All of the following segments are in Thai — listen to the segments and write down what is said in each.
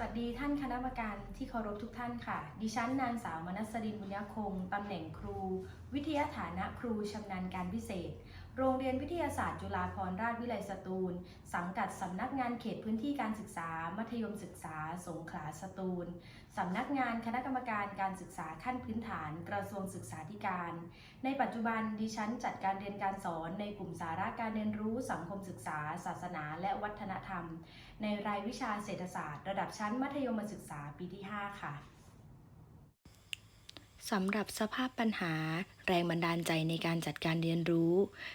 วัสดีท่านคณะกรรมการที่เคารพทุกท่านค่ะ ดิฉันนางสาวมนัสดินบุญยคงตำแหน่งครู วิทยาฐานะครูชำนาญการพิเศษ โรงเรียนวิทยาศาสตร์จุฬาภรณราชวิไลสตูล สังกัดสำนักงานเขตพื้นที่การศึกษา มัธยมศึกษา สงขลาสตูล สำนักงานคณะกรรมการการศึกษาขั้นพื้นฐาน กระทรวงศึกษาธิการ ในปัจจุบันดิฉันจัดการเรียนการสอนในกลุ่มสาระการเรียนรู้สังคมศึกษา ศาสนา และวัฒนธรรม ในรายวิชาเศรษฐศาสตร์ ระดับชั้นมัธยมศึกษาปีที่ 5 ค่ะสำหรับสภาพปัญหา แรงบันดาลใจในการจัดการเรียนรู้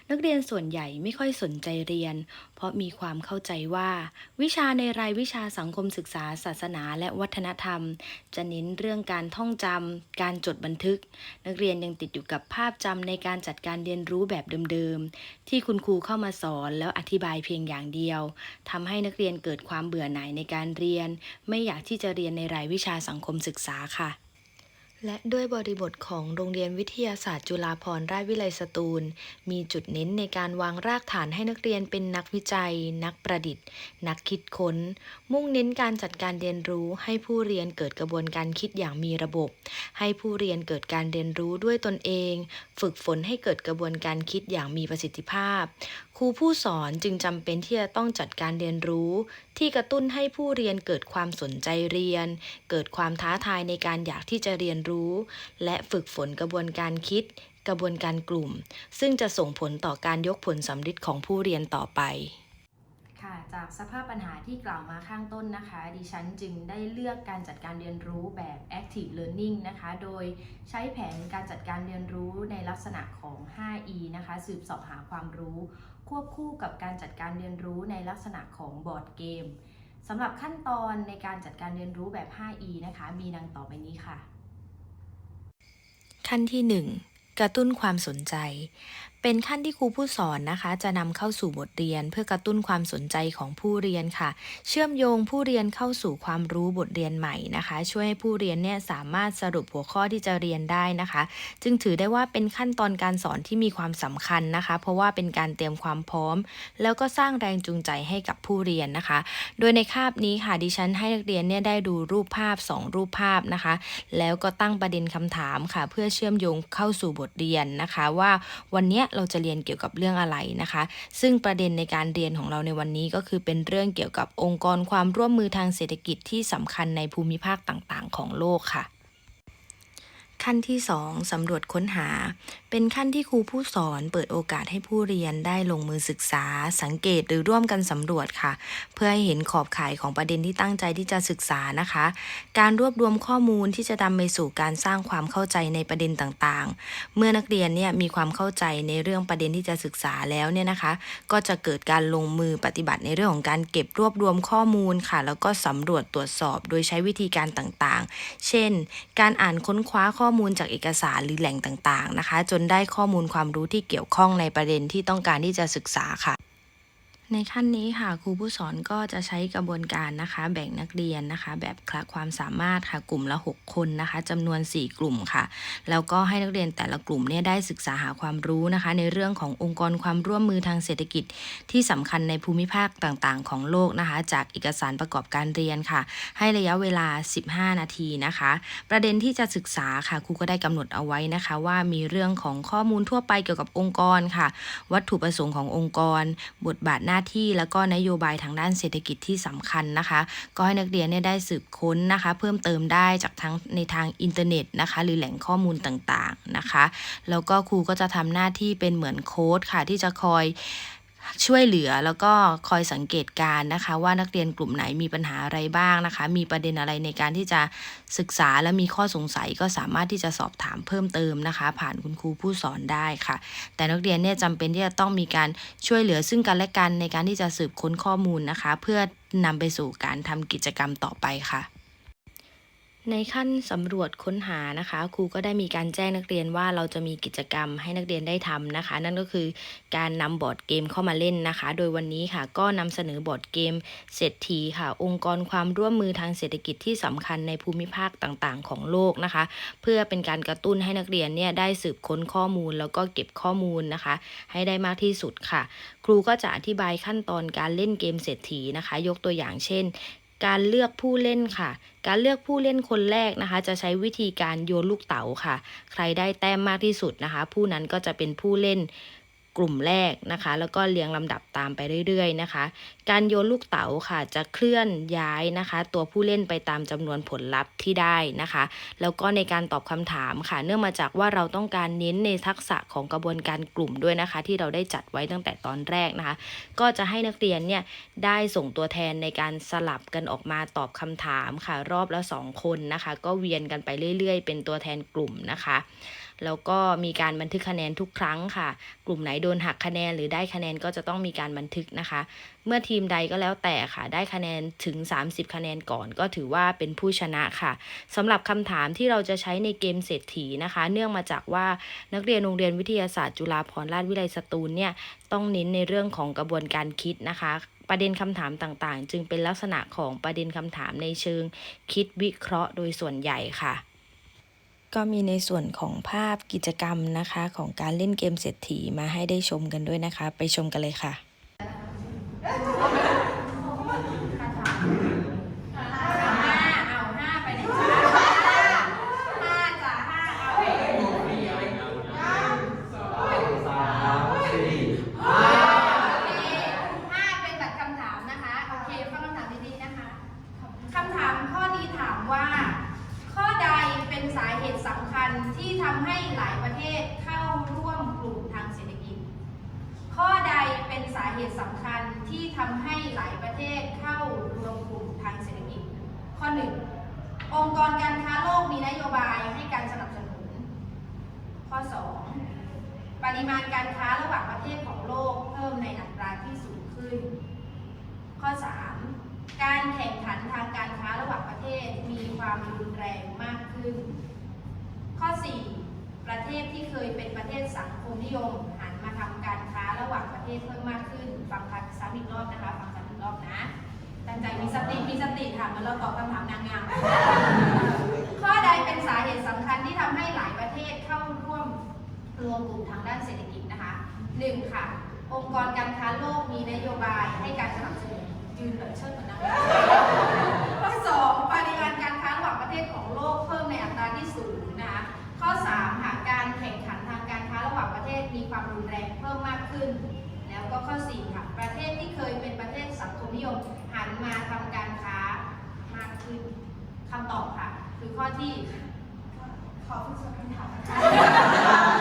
นักเรียนส่วนใหญ่ไม่ค่อยสนใจเรียน เพราะมีความเข้าใจว่า วิชาในรายวิชาสังคมศึกษา ศาสนา และวัฒนธรรม จะเน้นเรื่องการท่องจำการจดบันทึก นักเรียนยังติดอยู่กับภาพจำในการจัดการเรียนรู้แบบเดิมๆ ที่คุณครูเข้ามาสอนแล้วอธิบายเพียงอย่างเดียวทำให้นักเรียนเกิดความเบื่อหน่ายในการเรียน ไม่อยากที่จะเรียนในรายวิชาสังคมศึกษาค่ะ และด้วยบริบทของโรงเรียนวิทยาศาสตร์จุฬาภรณราชวิไลสตูล มีจุดเน้นในการวางรากฐานให้นักเรียนเป็นนักวิจัย นักประดิษฐ์ นักคิดค้น มุ่งเน้นการจัดการเรียนรู้ให้ผู้เรียนเกิดกระบวนการคิดอย่างมีระบบ ให้ผู้เรียนเกิดการเรียนรู้ด้วยตนเอง ฝึกฝนให้เกิดกระบวนการคิดอย่างมีประสิทธิภาพ ครูผู้สอนจึงจำเป็นที่จะต้องจัดการเรียนรู้ ที่กระตุ้นให้ผู้เรียนเกิดความสนใจเรียน เกิดความท้าทายในการอยากที่จะเรียนรู้ และฝึกฝนกระบวนการคิด กระบวนการกลุ่ม ซึ่งจะส่งผลต่อการยกผลสำฤทธิ์ของผู้เรียนต่อไป จากสภาพปัญหาที่กล่าวมาข้างต้นนะคะ ดิฉันจึงได้เลือกการจัดการเรียนรู้แบบ active learning นะคะ โดยใช้แผนการจัดการเรียนรู้ในลักษณะของ 5E นะคะ สืบสอบหาความรู้ ควบคู่กับการจัดการเรียนรู้ในลักษณะของบอร์ดเกมสำหรับขั้นตอนในการจัดการเรียนรู้แบบ 5E นะคะ มีดังต่อไปนี้ค่ะ ขั้นที่ 1 กระตุ้นความสนใจ เป็นขั้นที่ครูผู้สอนนะคะ จะนำเข้าสู่บทเรียน เพื่อกระตุ้นความสนใจของผู้เรียนค่ะ เชื่อมโยงผู้เรียนเข้าสู่ความรู้บทเรียนใหม่นะคะ ช่วยให้ผู้เรียนเนี่ยสามารถสรุปหัวข้อที่จะเรียนได้นะคะ จึงถือได้ว่าเป็นขั้นตอนการสอนที่มีความสำคัญนะคะ เพราะว่าเป็นการเตรียมความพร้อม แล้วก็สร้างแรงจูงใจให้กับผู้เรียนนะคะ โดยในคาบนี้ค่ะดิฉันให้นักเรียนเนี่ยได้ดูรูปภาพ 2 รูปภาพนะคะ แล้วก็ตั้งประเด็นคำถามค่ะ เพื่อเชื่อมโยงเข้าสู่บทเรียนนะคะ ว่าวันนี้เราจะเรียนเกี่ยวกับเรื่องอะไรนะคะ ซึ่งประเด็นในการเรียนของเราในวันนี้ก็คือเป็นเรื่องเกี่ยวกับองค์กรความร่วมมือทางเศรษฐกิจที่สำคัญในภูมิภาคต่างๆ ของโลกค่ะขั้นที่ 2 สำรวจค้นหา เป็นขั้นที่ครูผู้สอนเปิดโอกาสให้ผู้เรียนได้ลงมือศึกษา สังเกตหรือร่วมกันสำรวจค่ะ เพื่อให้เห็นขอบข่ายของประเด็นที่ตั้งใจที่จะศึกษานะคะ การรวบรวมข้อมูลที่จะนำไปสู่การสร้างความเข้าใจในประเด็นต่างๆ เมื่อนักเรียนเนี่ยมีความเข้าใจในเรื่องประเด็นที่จะศึกษาแล้วเนี่ยนะคะ ก็จะเกิดการลงมือปฏิบัติในเรื่องของการเก็บรวบรวมข้อมูลค่ะ แล้วก็สำรวจตรวจสอบโดยใช้วิธีการต่างๆ เช่น การอ่านค้นคว้าข้อมูลจากเอกสารหรือแหล่งต่างๆนะคะ จนได้ข้อมูลความรู้ที่เกี่ยวข้องในประเด็นที่ต้องการที่จะศึกษาค่ะ ในขั้นนี้ค่ะครูผู้สอนก็จะใช้กระบวนการนะคะ แบ่งนักเรียนนะคะ แบบคละความสามารถค่ะกลุ่มละ 6 คนนะคะจำนวน 4 กลุ่มค่ะ แล้วก็ให้นักเรียนแต่ละกลุ่มเนี่ยได้ศึกษาหาความรู้นะคะ ในเรื่องขององค์กรความร่วมมือทางเศรษฐกิจ ที่สำคัญในภูมิภาคต่างๆ ของโลกนะคะ จากเอกสารประกอบการเรียนค่ะ ให้ระยะเวลา 15 นาทีนะคะ ประเด็นที่จะศึกษาค่ะครูก็ได้กำหนดเอาไว้นะคะ ว่ามีเรื่องของข้อมูลทั่วไปเกี่ยวกับองค์กรค่ะ วัตถุประสงค์ขององค์กร บทบาทหน้าาที่แล้วก็นโยบายทางด้านเศรษฐกิจที่สำคัญนะคะ ก็ให้นักเรียนเนี่ยได้สืบค้นนะคะ เพิ่มเติมได้จากทั้งในทางอินเทอร์เน็ตนะคะ หรือแหล่งข้อมูลต่างๆนะคะ แล้วก็ครูก็จะทำหน้าที่เป็นเหมือนโค้ดค่ะที่จะคอย ช่วยเหลือแล้วก็คอยสังเกตการนะคะ ว่านักเรียนกลุ่มไหนมีปัญหาอะไรบ้างนะคะ มีประเด็นอะไรในการที่จะศึกษาและมีข้อสงสัยก็สามารถที่จะสอบถามเพิ่มเติมนะคะ ผ่านคุณครูผู้สอนได้ค่ะ แต่นักเรียนเนี่ยจำเป็นที่จะต้องมีการช่วยเหลือซึ่งกันและกันในการที่จะสืบค้นข้อมูลนะคะ เพื่อนำไปสู่การทำกิจกรรมต่อไปค่ะ ในขั้นสำรวจค้นหานะคะ ครูก็ได้มีการแจ้งนักเรียนว่าเราจะมีกิจกรรมให้นักเรียนได้ทำนะคะ นั่นก็คือการนำบอร์ดเกมเข้ามาเล่นนะคะ โดยวันนี้ค่ะ ก็นำเสนอบอร์ดเกมเศรษฐีค่ะ องค์กรความร่วมมือทางเศรษฐกิจที่สำคัญในภูมิภาคต่างๆ ของโลกนะคะ เพื่อเป็นการกระตุ้นให้นักเรียนเนี่ยได้สืบค้นข้อมูล แล้วก็เก็บข้อมูลนะคะ ให้ได้มากที่สุดค่ะ ครูก็จะอธิบายขั้นตอนการเล่นเกมเศรษฐีนะคะ ยกตัวอย่างเช่น การเลือกผู้เล่นค่ะ การเลือกผู้เล่นคนแรกนะคะ จะใช้วิธีการโยนลูกเต๋าค่ะ ใครได้แต้มมากที่สุดนะคะ ผู้นั้นก็จะเป็นผู้เล่น กลุ่มแรกนะคะ แล้วก็เรียงลำดับตามไปเรื่อยๆนะคะ การโยนลูกเต๋าค่ะจะเคลื่อนย้ายนะคะ ตัวผู้เล่นไปตามจำนวนผลลัพธ์ที่ได้นะคะ แล้วก็ในการตอบคำถามค่ะ เนื่องมาจากว่าเราต้องการเน้นในทักษะของกระบวนการกลุ่มด้วยนะคะ ที่เราได้จัดไว้ตั้งแต่ตอนแรกนะคะ ก็จะให้นักเรียนเนี่ยได้ส่งตัวแทนในการสลับกันออกมาตอบคำถามค่ะ รอบละ 2 คนนะคะ ก็เวียนกันไปเรื่อย ๆ เป็นตัวแทนกลุ่มนะคะ แล้วก็มีการบันทึกคะแนนทุกครั้งค่ะ กลุ่มไหนโดนหักคะแนนหรือได้คะแนนก็จะต้องมีการบันทึกนะคะ เมื่อทีมใดก็แล้วแต่ค่ะ ได้คะแนนถึง 30 คะแนนก่อน ก็ถือว่าเป็นผู้ชนะค่ะสำหรับคำถามที่เราจะใช้ในเกมเศรษฐีนะคะ เนื่องมาจากว่านักเรียนโรงเรียนวิทยาศาสตร์จุฬาภรณราชวิไลสตูลเนี่ยต้องเน้นในเรื่องของกระบวนการคิดนะคะประเด็นคำถามต่างๆ จึงเป็นลักษณะของประเด็นคำถามในเชิงคิดวิเคราะห์โดยส่วนใหญ่ค่ะ ก็มีในส่วนของภาพกิจกรรมนะคะ ของการเล่นเกมเศรษฐีมาให้ได้ชมกันด้วยนะคะ ไปชมกันเลยค่ะ ห้าเอาห้าไปไหนจ๊ะห้าจ้ะห้าเอาโอเคห้าเป็นแบบคำถามนะคะ โอเคฟังคำถามดีๆนะคะคำถามข้อนี้ถามว่า ข้อใดเป็นสาเหตุสำคัญที่ทำให้หลายประเทศเข้าร่วมกลุ่มทางเศรษฐกิจ ข้อใดเป็นสาเหตุสำคัญที่ทำให้หลายประเทศเข้ารวมกลุ่มทางเศรษฐกิจ ข้อหนึ่งองค์ การค้าโลกมีนโยบายให้การสนับสนุน ข้อ 2 ปริมาณการค้าระหว่างประเทศของโลกเพิ่มในอัตราที่สูงขึ้น ข้อ 3 การแข่งขันทางการค้าระหว่างประเทศมีความรุนแรงมากขึ้น ข้อ 4 ประเทศที่เคยเป็นประเทศสังคมนิยม หันมาทำการค้าระหว่างประเทศเพิ่มมากขึ้น ฟังคำซ้ำอีกรอบนะคะ ฟังซ้ำอีกรอบนะตั้งใจมีสติ มีสติค่ะเหมือนเราตอบคำถามนางงาม ข้อใดเป็นสาเหตุสำคัญที่ทำให้หลายประเทศเข้าร่วมรวมกลุ่มทานเศรษฐกิจนะคะหนึ่งค่ะ องค์กรการค้าโลกมีนโยบายให้การสนับสนุนยืนแบบเชิดเหมือนนางงามข้อสองปริมาณการค้าระหว่างประเทศของโลกเพิ่มในอัตราที่สูงนะคะข้อสามค่ะการแข่งขันทางการค้าระหว่างประเทศมีความรุนแรงเพิ่มมากขึ้น แล้วก็ข้อสี่ค่ะประเทศที่เคยเป็นประเทศสังคมนิยมหันมาทำการค้ามากขึ้นคำตอบค่ะ คือข้อที่ขอคุณสมคำถาม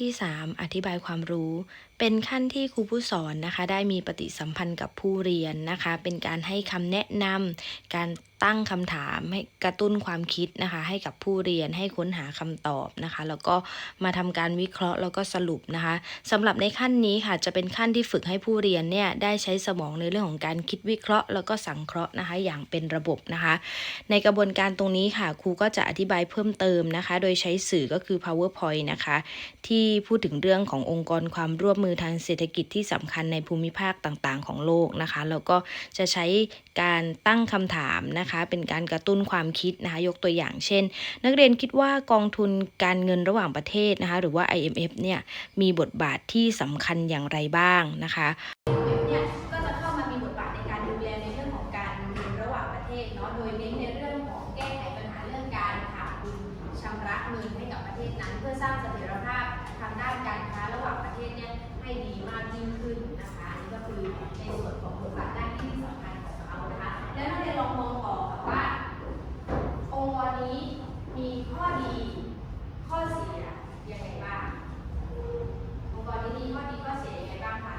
ที่ 3 อธิบายความรู้ เป็นขั้นที่ครูผู้สอนนะคะ ได้มีปฏิสัมพันธ์กับผู้เรียนนะคะ เป็นการให้คำแนะนำการตั้งคำถามให้กระตุ้นความคิดนะคะ ให้กับผู้เรียนให้ค้นหาคำตอบนะคะ แล้วก็มาทำการวิเคราะห์แล้วก็สรุปนะคะสำหรับในขั้นนี้ค่ะจะเป็นขั้นที่ฝึกให้ผู้เรียนเนี่ยได้ใช้สมองในเรื่องของการคิดวิเคราะห์ แล้วก็สังเคราะห์นะคะ อย่างเป็นระบบนะคะ ในกระบวนการตรงนี้ค่ะครูก็จะอธิบายเพิ่มเติมนะคะ โดยใช้สื่อก็คือ powerpoint นะคะ ที่พูดถึงเรื่องขององค์กรความร่วมมือทางเศรษฐกิจที่สำคัญในภูมิภาคต่างๆ ของโลกนะคะแล้วก็จะใช้การตั้งคำถามนะคะ เป็นการกระตุ้นความคิดนะคะยกตัวอย่างเช่น นักเรียนคิดว่ากองทุนการเงินระหว่างประเทศนะคะหรือว่า IMF เนี่ยมีบทบาทที่สำคัญอย่างไรบ้างนะคะเนี่ยก็จะเข้ามามีบทบาทในการดูแลใน นั้นเพื่อสร้างเสถียรภาพทางด้านการค้าระหว่างประเทศเนี่ยให้ดีมากยิ่งขึ้นนะคะ อันนี้ก็คือในส่วนของบทบาทหน้าที่ที่สำคัญของเขานะคะ แล้วนักเรียนลอ งมองต่อค่ะว่า องค์กรนี้มีข้อดี ข้อเสียยังไงบ้างองค์กรนี้มีข้อดีข้อเสียยังไงบ้างคะ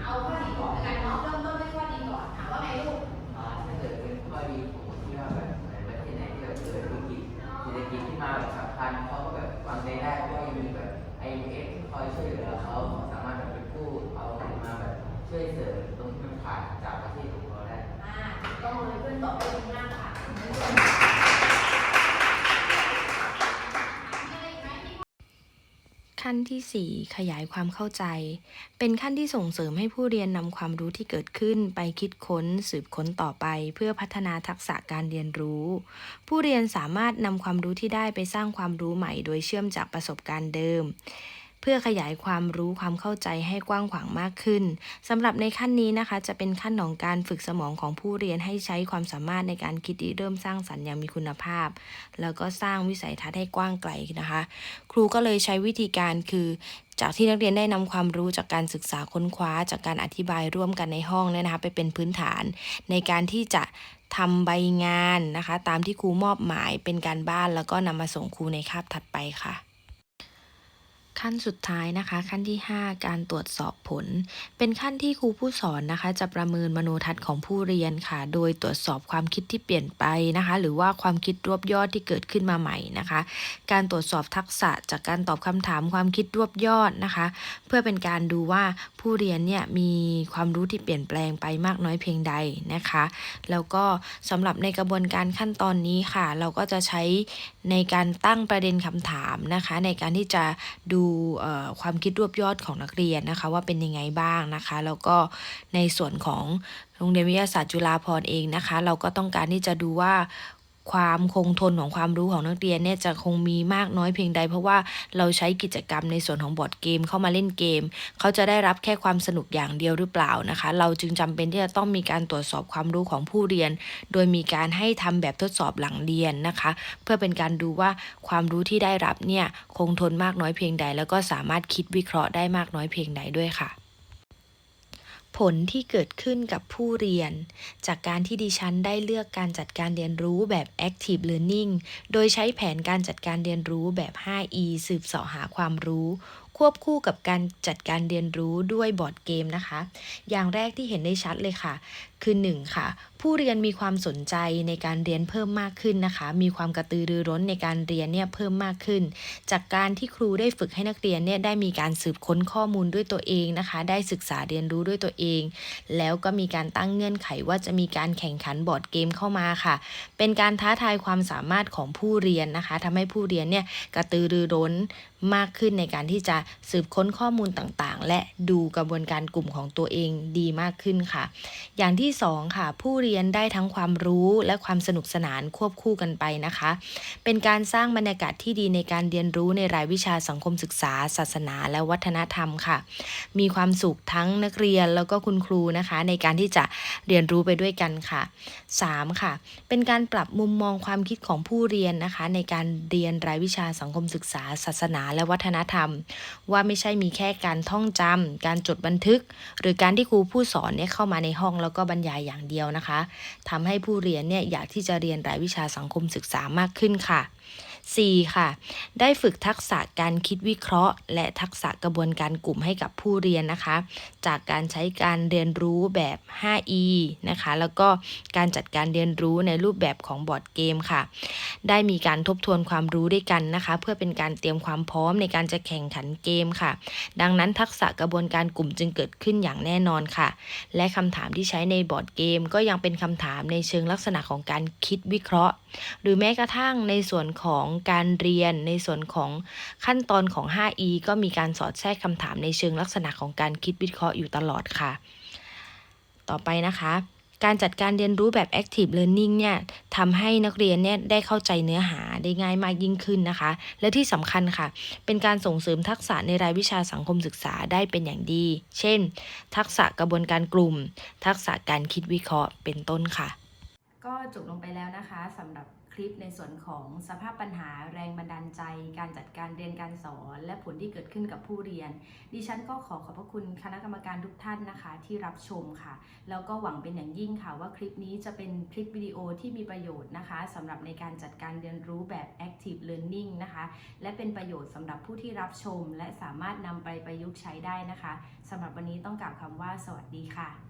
เอาข้อดีก่อนแล้วกันเนาะเริ่มต้นด้วยข้อดีก่อนถามว่าไงลูกอ่าถ้าเกิดเป็นข้อดีผมคิดว่าแบบในประเทศไหนที่แบบเกิดวิกฤตเศรษฐกิจที่มาแบบฉับพลันเขาก็แบบวางใจได้เพราะว่ายังมีแบบ IMF ที่คอยช่วยเหลือเขาเขาสามารถแบบเป็นผู้เอาเงินมาแบบช่วยเสริมตรง ต่อนตอบได้ดีมากค่ะมีอะไรอีกไหมที่ขั้นที่ 4 ขยายความเข้าใจ เป็นขั้นที่ส่งเสริมให้ผู้เรียนนำความรู้ที่เกิดขึ้นไปคิดค้น สืบค้นต่อไป เพื่อพัฒนาทักษะการเรียนรู้ ผู้เรียนสามารถนำความรู้ที่ได้ไปสร้างความรู้ใหม่ โดยเชื่อมจากประสบการณ์เดิม พื่อขยายความรู้ความเข้าใจให้กว้างขวางมากขึ้นสำหรับในขั้นนี้นะคะจะเป็นขั้นของการฝึกสมองของผู้เรียนให้ใช้ความสามารถในการคิดริเริ่มสร้างสรรค์อย่างมีคุณภาพ แล้วก็สร้างวิสัยทัศน์ให้กว้างไกลนะคะ ครูก็เลยใช้วิธีการคือจากที่นักเรียนได้นำความรู้จากการศึกษาค้นคว้า จากการอธิบายร่วมกันในห้องเนี่ยนะคะไปเป็นพื้นฐาน ในการที่จะทำใบงานนะคะ ตามที่ครูมอบหมายเป็นการบ้านแล้วก็นำมาส่งครูในคาบถัดไปค่ะ ขั้นสุดท้ายนะคะ ขั้นที่ 5 การตรวจสอบผล เป็นขั้นที่ครูผู้สอนนะคะ จะประเมินมโนทัศน์ของผู้เรียนค่ะ โดยตรวจสอบความคิดที่เปลี่ยนไปนะคะ หรือว่าความคิดรวบยอดที่เกิดขึ้นมาใหม่นะคะ การตรวจสอบทักษะจากการตอบคำถามความคิดรวบยอดนะคะ เพื่อเป็นการดูว่าผู้เรียนเนี่ยมีความรู้ที่เปลี่ยนแปลงไปมากน้อยเพียงใดนะคะ แล้วก็สำหรับในกระบวนการขั้นตอนนี้ค่ะ เราก็จะใช้ในการตั้งประเด็นคำถามนะคะ ในการที่จะดูความคิดรวบยอดของนักเรียนนะคะ ว่าเป็นยังไงบ้างนะคะ แล้วก็ในส่วนของโรงเรียนวิทยาศาสตร์จุฬาภรณ์เองนะคะ เราก็ต้องการที่จะดูว่า ความคงทนของความรู้ของนักเรียนเนี่ยจะคงมีมากน้อยเพียงใด เพราะว่าเราใช้กิจกรรมในส่วนของบอร์ดเกมเข้ามาเล่นเกม เขาจะได้รับแค่ความสนุกอย่างเดียวหรือเปล่านะคะ เราจึงจำเป็นที่จะต้องมีการตรวจสอบความรู้ของผู้เรียน โดยมีการให้ทำแบบทดสอบหลังเรียนนะคะ เพื่อเป็นการดูว่าความรู้ที่ได้รับเนี่ยคงทนมากน้อยเพียงใด แล้วก็สามารถคิดวิเคราะห์ได้มากน้อยเพียงใดด้วยค่ะ ผลที่เกิดขึ้นกับผู้เรียน จากการที่ดิฉันได้เลือกการจัดการเรียนรู้แบบ active learning โดยใช้แผนการจัดการเรียนรู้แบบ 5E สืบเสาะหาความรู้ ควบคู่กับการจัดการเรียนรู้ด้วยบอร์ดเกมนะคะ อย่างแรกที่เห็นได้ชัดเลยค่ะ คือ 1 ค่ะผู้เรียนมีความสนใจในการเรียนเพิ่มมากขึ้นนะคะ มีความกระตือรือร้นในการเรียนเนี่ยเพิ่มมากขึ้น จากการที่ครูได้ฝึกให้นักเรียนเนี่ยได้มีการสืบค้นข้อมูลด้วยตัวเองนะคะ ได้ศึกษาเรียนรู้ด้วยตัวเอง แล้วก็มีการตั้งเงื่อนไขว่าจะมีการแข่งขันบอร์ดเกมเข้ามาค่ะ เป็นการท้าทายความสามารถของผู้เรียนนะคะทำให้ผู้เรียนเนี่ยกระตือรือร้นมากขึ้นในการที่จะสืบค้นข้อมูลต่างๆ และดูกระบวนการกลุ่มของตัวเองดีมากขึ้นค่ะ อย่างที่สองค่ะผู้เรียนได้ทั้งความรู้และความสนุกสนานควบคู่กันไปนะคะ เป็นการสร้างบรรยากาศที่ดีในการเรียนรู้ในรายวิชาสังคมศึกษา ศาสนา และวัฒนธรรมค่ะ มีความสุขทั้งนักเรียนแล้วก็คุณครูนะคะ ในการที่จะเรียนรู้ไปด้วยกันค่ะ 3. ค่ะ เป็นการปรับมุมมองความคิดของผู้เรียนนะคะ ในการเรียนรายวิชาสังคมศึกษา ศาสนา และวัฒนธรรม ว่าไม่ใช่มีแค่การท่องจำการจดบันทึก หรือการที่ครูผู้สอนเนี่ยเข้ามาในห้องแล้วก็บรรยายอย่างเดียวนะคะทำให้ผู้เรียนเนี่ยอยากที่จะเรียนรายวิชาสังคมศึกษามากขึ้นค่ะ 4. ค่ะ ได้ฝึกทักษะการคิดวิเคราะห์ และทักษะกระบวนการกลุ่มให้กับผู้เรียนนะคะ จากการใช้การเรียนรู้แบบ 5E นะคะ แล้วก็การจัดการเรียนรู้ในรูปแบบของบอร์ดเกมค่ะ ได้มีการทบทวนความรู้ด้วยกันนะคะ เพื่อเป็นการเตรียมความพร้อมในการจะแข่งขันเกมค่ะ ดังนั้นทักษะกระบวนการกลุ่มจึงเกิดขึ้นอย่างแน่นอนค่ะ และคำถามที่ใช้ในบอร์ดเกม ก็ยังเป็นคำถามในเชิงลักษณะของการคิดวิเคราะห์ หรือแม้กระทั่งในส่วนของการเรียน ในส่วนของขั้นตอนของ 5E ก็มีการสอดแทรกคำถามในเชิงลักษณะของการคิดวิเคราะห์อยู่ตลอดค่ะ ต่อไปนะคะการจัดการเรียนรู้แบบ active learning เนี่ยทำให้นักเรียนเนี่ยได้เข้าใจเนื้อหาได้ง่ายมากยิ่งขึ้นนะคะ และที่สำคัญค่ะ เป็นการส่งเสริมทักษะในรายวิชาสังคมศึกษาได้เป็นอย่างดี เช่น ทักษะกระบวนการกลุ่ม ทักษะการคิดวิเคราะห์เป็นต้นค่ะ ก็จบลงไปแล้วนะคะสำหรับคลิปในส่วนของสภาพปัญหาแรงบันดาลใจ การจัดการเรียนการสอน และผลที่เกิดขึ้นกับผู้เรียน ดิฉันก็ขอขอบพระคุณคณะกรรมการทุกท่านนะคะ ที่รับชมค่ะ แล้วก็หวังเป็นอย่างยิ่งค่ะว่าคลิปนี้จะเป็นคลิปวิดีโอที่มีประโยชน์นะคะสำหรับในการจัดการเรียนรู้แบบ active learning นะคะ และเป็นประโยชน์สำหรับผู้ที่รับชม และสามารถนำไปประยุกต์ใช้ได้นะคะสำหรับวันนี้ต้องกล่าวคำว่า สวัสดีค่ะ